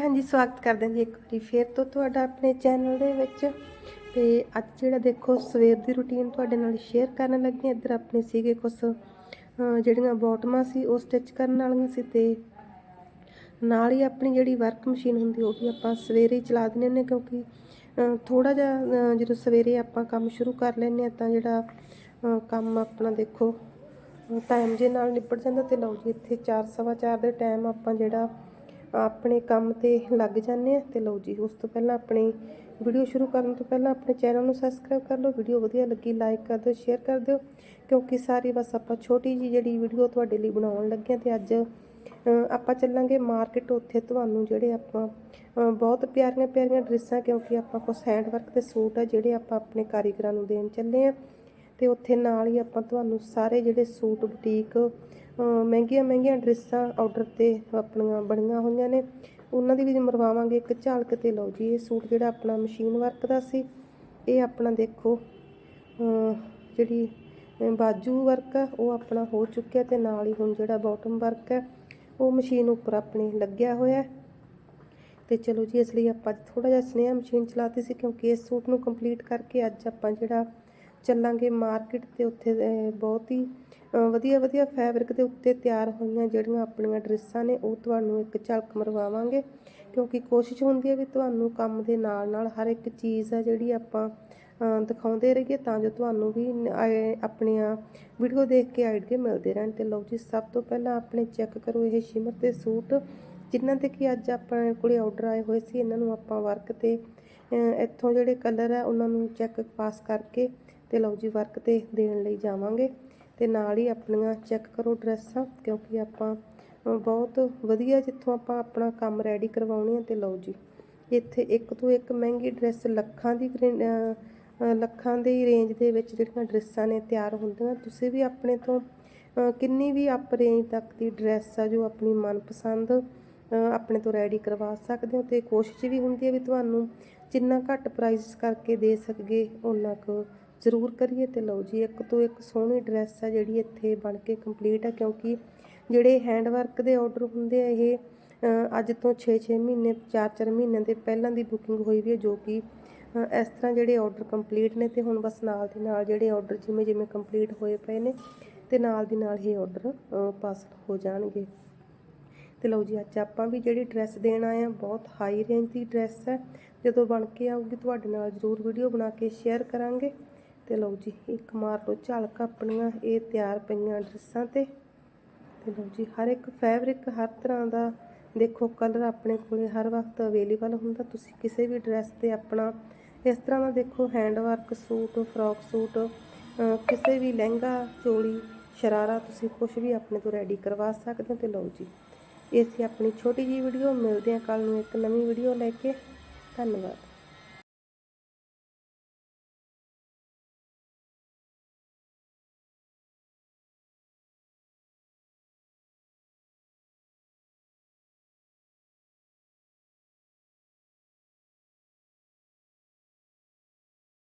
ਹਾਂਜੀ, ਸਵਾਗਤ ਕਰਦੇ ਹਾਂ ਜੀ ਇੱਕ ਵਾਰੀ ਫੇਰ ਤੋਂ ਤੁਹਾਡਾ ਆਪਣੇ ਚੈਨਲ ਦੇ ਵਿੱਚ। ਤੇ ਅੱਜ ਜਿਹੜਾ ਦੇਖੋ ਸਵੇਰ ਦੀ ਰੁਟੀਨ ਤੁਹਾਡੇ ਨਾਲ ਸ਼ੇਅਰ ਕਰਨ ਲੱਗੀ ਹਾਂ। ਇੱਧਰ ਆਪਣੇ ਸੀਗੇ ਕੁਝ ਜਿਹੜੀਆਂ ਬਾਟਮਾਂ ਸੀ, ਉਹ ਸਟਿਚ ਕਰਨ ਵਾਲੀਆਂ ਸੀ ਤੇ ਨਾਲ ਹੀ ਆਪਣੀ ਜਿਹੜੀ ਵਰਕ ਮਸ਼ੀਨ ਹੁੰਦੀ, ਉਹ ਵੀ ਆਪਾਂ ਸਵੇਰੇ ਹੀ ਚਲਾ ਦਿੰਦੇ ਹੁੰਦੇ ਹਾਂ ਕਿਉਂਕਿ ਥੋੜਾ ਜਿਹਾ ਜਦੋਂ ਸਵੇਰੇ ਆਪਾਂ ਕੰਮ ਸ਼ੁਰੂ ਕਰ ਲੈਂਦੇ ਹਾਂ ਤਾਂ ਜਿਹੜਾ ਕੰਮ ਆਪਣਾ ਦੇਖੋ ਟਾਈਮ ਜੇ ਨਾਲ ਨਿਬੜ ਜਾਂਦਾ। ਤੇ ਲਓ ਜੀ, ਇੱਥੇ 4:15 ਦੇ ਟਾਈਮ ਆਪਾਂ ਜਿਹੜਾ ਆਪਣੇ ਕੰਮ ਤੇ ਲੱਗ ਜਾਂਦੇ ਆ ਤੇ ਲਓ ਜੀ, ਉਸ ਤੋਂ ਪਹਿਲਾਂ ਆਪਣੀ ਵੀਡੀਓ ਸ਼ੁਰੂ ਕਰਨ ਤੋਂ ਪਹਿਲਾਂ ਆਪਣੇ ਚੈਨਲ ਨੂੰ ਸਬਸਕ੍ਰਾਈਬ ਕਰ ਲਓ। ਵੀਡੀਓ ਵਧੀਆ ਲੱਗੀ ਲਾਈਕ ਕਰ ਦਿਓ ਸ਼ੇਅਰ ਕਰ ਦਿਓ, ਕਿਉਂਕਿ ਸਾਰੀ ਬਸ ਆਪਾਂ ਛੋਟੀ ਜੀ ਜਿਹੜੀ ਵੀਡੀਓ ਤੁਹਾਡੇ ਲਈ ਬਣਾਉਣ ਲੱਗੇ ਹਾਂ ਤੇ ਅੱਜ ਆਪਾਂ ਚੱਲਾਂਗੇ ਮਾਰਕੀਟ ਉੱਥੇ ਤੁਹਾਨੂੰ ਜਿਹੜੇ ਆਪਾਂ ਬਹੁਤ ਪਿਆਰੀਆਂ ਪਿਆਰੀਆਂ ਡਰੈਸਾਂ ਕਿਉਂਕਿ ਆਪਾਂ ਕੁਛ ਹੈਂਡ ਵਰਕ ਦੇ ਸੂਟ ਆ ਜਿਹੜੇ ਆਪਾਂ ਆਪਣੇ ਕਾਰੀਗਰਾਂ ਨੂੰ ਦੇਣ ਚੱਲੇ ਆ ਤੇ ਉੱਥੇ ਨਾਲ ਹੀ ਆਪਾਂ ਤੁਹਾਨੂੰ ਸਾਰੇ ਜਿਹੜੇ ਸੂਟ, ਬੁਟੀਕ ਮਹਿੰਗੀਆਂ ਮਹਿੰਗੀਆਂ ਡਰੈਸਾਂ ਆਰਡਰ ਤੇ ਆਪਣੀਆਂ ਬਣੀਆਂ ਹੋਈਆਂ ਨੇ। ਉਹਨਾਂ ਦੀ ਵੀ ਮਰਵਾਵਾਂਗੇ ਇੱਕ ਝਾਲਕ ਤੇ ਲਓ ਜੀ, ਇਹ ਸੂਟ ਜਿਹੜਾ ਆਪਣਾ ਮਸ਼ੀਨ ਵਰਕ ਦਾ ਸੀ, ਇਹ ਆਪਣਾ ਦੇਖੋ ਜਿਹੜੀ ਬਾਜੂ ਵਰਕ ਆ, ਉਹ ਆਪਣਾ ਹੋ ਚੁੱਕਿਆ ਤੇ ਨਾਲ ਹੀ ਹੁਣ ਜਿਹੜਾ ਬਾਟਮ ਵਰਕ ਹੈ ਉਹ ਮਸ਼ੀਨ ਉੱਪਰ ਆਪਣੀ ਲੱਗਿਆ ਹੋਇਆ ਹੈ। ਤੇ ਚਲੋ ਜੀ, ਇਸ ਲਈ ਆਪਾਂ ਥੋੜਾ ਜਿਹਾ ਸਨੇਹਾ ਮਸ਼ੀਨ ਚਲਾਤੀ ਸੀ ਕਿਉਂਕਿ ਇਸ ਸੂਟ ਨੂੰ ਕੰਪਲੀਟ ਕਰਕੇ ਅੱਜ ਆਪਾਂ ਜਿਹੜਾ ਚੱਲਾਂਗੇ ਮਾਰਕੀਟ ਤੇ ਉੱਥੇ ਬਹੁਤ ਹੀ ਵਧੀਆ ਵਧੀਆ ਫੈਬਰਿਕ ਦੇ ਉੱਤੇ ਤਿਆਰ ਹੋਈਆਂ ਜਿਹੜੀਆਂ ਆਪਣੀਆਂ ਡਰੈਸਾਂ ਨੇ, ਉਹ ਤੁਹਾਨੂੰ ਇੱਕ ਝਲਕ ਮਰਵਾਵਾਂਗੇ। ਕਿਉਂਕਿ ਕੋਸ਼ਿਸ਼ ਹੁੰਦੀ ਹੈ ਵੀ ਤੁਹਾਨੂੰ ਕੰਮ ਦੇ ਨਾਲ ਨਾਲ ਹਰ ਇੱਕ ਚੀਜ਼ ਆ ਜਿਹੜੀ ਆਪਾਂ ਦਿਖਾਉਂਦੇ ਰਹੀਏ, ਤਾਂ ਜੋ ਤੁਹਾਨੂੰ ਵੀ ਆਏ- ਆਪਣੀਆਂ ਵੀਡੀਓ ਦੇਖ ਕੇ ਆਈਡੀਆ ਮਿਲਦੇ ਰਹਿਣ। ਤੇ ਲਓ ਜੀ, ਸਭ ਤੋਂ ਪਹਿਲਾਂ ਆਪਣੇ ਚੈੱਕ ਕਰੋ ਇਹ ਸ਼ਿਮਰ ਦੇ ਸੂਟ, ਜਿਨ੍ਹਾਂ ਤੇ ਕਿ ਅੱਜ ਆਪਣੇ ਕੋਲੇ ਆਰਡਰ ਆਏ ਹੋਏ ਸੀ, ਇਹਨਾਂ ਨੂੰ ਆਪਾਂ ਵਰਕ ਤੇ ਇੱਥੋਂ ਜਿਹੜੇ ਕਲਰ ਆ, ਉਹਨਾਂ ਨੂੰ ਚੈੱਕ ਪਾਸ ਕਰਕੇ ਤੇ ਲਓ ਜੀ ਵਰਕ ਤੇ ਦੇਣ ਲਈ ਜਾਵਾਂਗੇ ਤੇ ਨਾਲ ਹੀ ਆਪਣੀਆਂ ਚੈੱਕ ਕਰੋ ਡਰੈਸਾਂ, ਕਿਉਂਕਿ ਆਪਾਂ ਬਹੁਤ ਵਧੀਆ ਜਿੱਥੋਂ ਆਪਾਂ ਆਪਣਾ ਕੰਮ ਰੈਡੀ ਕਰਵਾਉਣੀ ਹੈ ਤੇ ਲਓ ਜੀ, ਇੱਥੇ ਇੱਕ ਤੋਂ ਇੱਕ ਮਹਿੰਗੀ ਡਰੈਸ ਲੱਖਾਂ ਦੀ ਗਰੇ- ਲੱਖਾਂ ਦੀ ਰੇਂਜ ਦੇ ਵਿੱਚ ਜਿਹੜੀਆਂ ਡਰੈਸਾਂ ਨੇ ਤਿਆਰ ਹੁੰਦੀਆਂ, ਤੁਸੀਂ ਵੀ ਆਪਣੇ ਤੋਂ ਕਿੰਨੀ ਵੀ ਅਪ ਰੇਂਜ ਤੱਕ ਦੀ ਡਰੈਸ ਆ ਜੋ ਆਪਣੀ ਮਨਪਸੰਦ ਆਪਣੇ ਤੋਂ ਰੈਡੀ ਕਰਵਾ ਸਕਦੇ ਹੋ ਤੇ ਕੋਸ਼ਿਸ਼ ਵੀ ਹੁੰਦੀ ਹੈ ਵੀ ਤੁਹਾਨੂੰ ਜਿੰਨਾ ਘੱਟ ਪ੍ਰਾਈਸ ਕਰਕੇ ਦੇ ਸਕੀਏ ਉਨਾ ਕੁ ਜ਼ਰੂਰ ਕਰੀਏ ਤੇ ਲਓ ਜੀ, ਇੱਕ ਤੋਂ ਇੱਕ ਸੋਹਣੀ ਡਰੈਸ ਆ ਜਿਹੜੀ ਇੱਥੇ ਬਣ ਕੇ ਕੰਪਲੀਟ ਆ, ਕਿਉਂਕਿ ਜਿਹੜੇ ਹੈਂਡ ਵਰਕ ਦੇ ਆਰਡਰ ਹੁੰਦੇ ਆ ਇਹ ਅੱਜ ਤੋਂ 6-6 ਮਹੀਨੇ 4-4 ਮਹੀਨਿਆਂ ਦੇ ਪਹਿਲਾਂ ਦੀ ਬੁਕਿੰਗ ਹੋਈ ਵੀ ਹੈ ਜੋ ਕਿ ਇਸ ਤਰ੍ਹਾਂ ਜਿਹੜੇ ਆਰਡਰ ਕੰਪਲੀਟ ਨੇ ਤੇ ਹੁਣ ਬਸ ਨਾਲ ਦੀ ਨਾਲ ਜਿਹੜੇ ਆਰਡਰ ਜਿਵੇਂ ਜਿਵੇਂ ਕੰਪਲੀਟ ਹੋਏ ਪਏ ਨੇ ਤੇ ਨਾਲ ਦੀ ਨਾਲ ਇਹ ਆਰਡਰ ਪਾਸ ਹੋ ਜਾਣਗੇ। ਤੇ ਲਓ ਜੀ, ਅੱਜ ਆਪਾਂ ਵੀ ਜਿਹੜੀ ਡਰੈਸ ਦੇਣ ਆਏ ਆ, ਬਹੁਤ ਹਾਈ ਰੇਂਜ ਦੀ ਡਰੈਸ ਹੈ ਜਦੋਂ ਬਣ ਕੇ ਆਊਗੀ ਤੁਹਾਡੇ ਨਾਲ ਜ਼ਰੂਰ ਵੀਡੀਓ ਬਣਾ ਕੇ ਸ਼ੇਅਰ ਕਰਾਂਗੇ। ਤੇ ਲਓ ਜੀ, ਇੱਕ ਮਾਰ ਲਓ ਝਲਕ ਆਪਣੀਆਂ, ਇਹ ਤਿਆਰ ਪਈਆਂ ਡਰੈਸਾਂ ਤੇ। ਤੇ ਲਓ ਜੀ, ਹਰ ਇੱਕ ਫੈਬਰਿਕ ਹਰ ਤਰ੍ਹਾਂ ਦਾ, ਦੇਖੋ ਕਲਰ ਆਪਣੇ ਕੋਲੇ ਹਰ ਵਕਤ ਅਵੇਲੇਬਲ ਹੁੰਦਾ। ਤੁਸੀਂ ਕਿਸੇ ਵੀ ਡਰੈਸ ਤੇ ਆਪਣਾ, ਇਸ ਤਰ੍ਹਾਂ ਦਾ ਦੇਖੋ hand work suit frock suit ਕਿਸੇ ਵੀ ਲਹਿੰਗਾ, ਚੋਲੀ, ਸ਼ਰਾਰਾ ਤੁਸੀਂ ਕੁਝ ਵੀ ਆਪਣੇ ਤੋਂ ਰੈਡੀ ਕਰਵਾ ਸਕਦੇ ਹੋ ਤੇ ਲਓ ਜੀ, ਇਹ ਸੀ ਆਪਣੀ ਛੋਟੀ ਜੀ ਵੀਡੀਓ ਮਿਲਦੇ ਹਾਂ ਕੱਲ ਨੂੰ ਇੱਕ ਨਵੀਂ ਵੀਡੀਓ ਲੈ ਕੇ। ਧੰਨਵਾਦ।